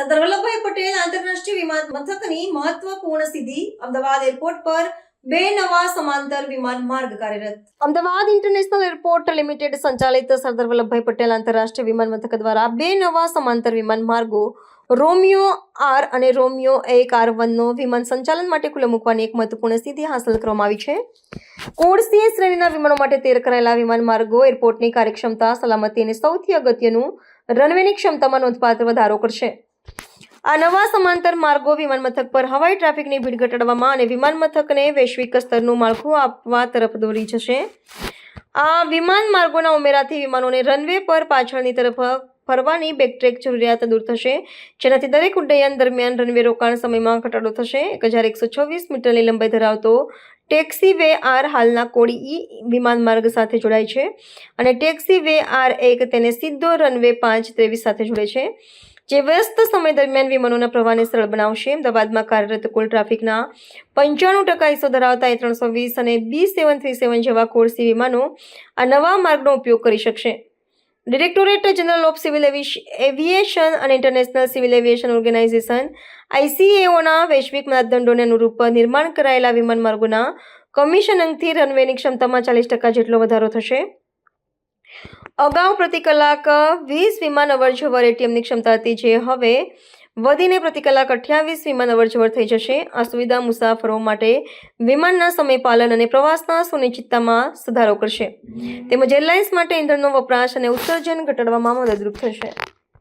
સરદાર વલ્લભભાઈ પટેલ આંતરરાષ્ટ્રીય વિમાન મથકની મહત્વપૂર્ણ સિદ્ધિ અમદાવાદ એરપોર્ટ પર બે નવા સમાંતર વિમાન માર્ગ કાર્યરત. અમદાવાદ ઇન્ટરનેશનલ એરપોર્ટ લિમિટેડ સંચાલિત સરદાર વલ્લભભાઈ પટેલ આંતરરાષ્ટ્રીય વિમાન મથક દ્વારા બે નવા સમાંતર વિમાન માર્ગો, રોમિયો આર અને રોમિયો એક આર વનનો વિમાન સંચાલન માટે ખુલ્લો મૂકવાની એક મહત્વપૂર્ણ સ્થિતિ હાંસલ કરવામાં આવી છે. કોડ સી શ્રેણીના વિમાનો માટે તૈયાર કરાયેલા વિમાન માર્ગો, એરપોર્ટની કાર્યક્ષમતા, સલામતી અને સૌથી અગત્યનું રનવેની ક્ષમતામાં નોંધપાત્ર વધારો કરશે. આ નવા સમાંતર માર્ગો વિમાન મથક પર હવાઈ ટ્રાફિકની ભીડ ઘટાડવામાં અને વિમાન મથકને વૈશ્વિક સ્તરનું માળખું આપવા તરફ દોરી જશે. આ વિમાન માર્ગોના ઉમેરાથી વિમાનોને રનવે પર પાછળની તરફ ફરવાની બેકટ્રેક જરૂરિયાત દૂર થશે, જેનાથી દરેક ઉડ્ડયન દરમિયાન રનવે રોકાણ સમયમાં ઘટાડો થશે. એક હજાર એકસો છવ્વીસ મીટરની લંબાઈ ધરાવતો ટેક્સી વે આર હાલના કોડી ઈ વિમાન માર્ગ સાથે જોડાય છે અને ટેક્સી વે આર એક તેને સીધો રનવે પાંચ ત્રેવીસ સાથે જોડે છે. જે વ્યસ્ત સમય દરમિયાન વિમાનોના પ્રવાહને સરળ બનાવશે. અમદાવાદમાં કાર્યરત કુલ ટ્રાફિકના પંચાણું ટકા હિસ્સો ધરાવતા એ ત્રણસો વીસ અને બી સેવન થ્રી સેવન જેવા કોર્સી વિમાનો આ નવા માર્ગનો ઉપયોગ કરી શકશે. Directorate general of civil aviation અને ઇન્ટરનેશનલ સિવિલ એવિએશન ઓર્ગેનાઇઝેશન આઈસીએઓના વૈશ્વિક માપદંડોને અનુરૂપ નિર્માણ કરાયેલા વિમાન માર્ગોના કમિશનિંગથી રનવેની ક્ષમતામાં ચાલીસ ટકા જેટલો વધારો થશે. અગાઉ પ્રતિ કલાક વીસ વિમાન અવરજવર એટીએમની ક્ષમતા હતી જે હવે વધીને પ્રતિ કલાક અઠ્યાવીસ વિમાન અવરજવર થઈ જશે. આ સુવિધા મુસાફરો માટે વિમાનના સમય પાલન અને પ્રવાસના સુનિશ્ચિતતામાં સુધારો કરશે. તેમજ એરલાઇન્સ માટે ઇંધણનો વપરાશ અને ઉત્સર્જન ઘટાડવામાં મદદરૂપ થશે.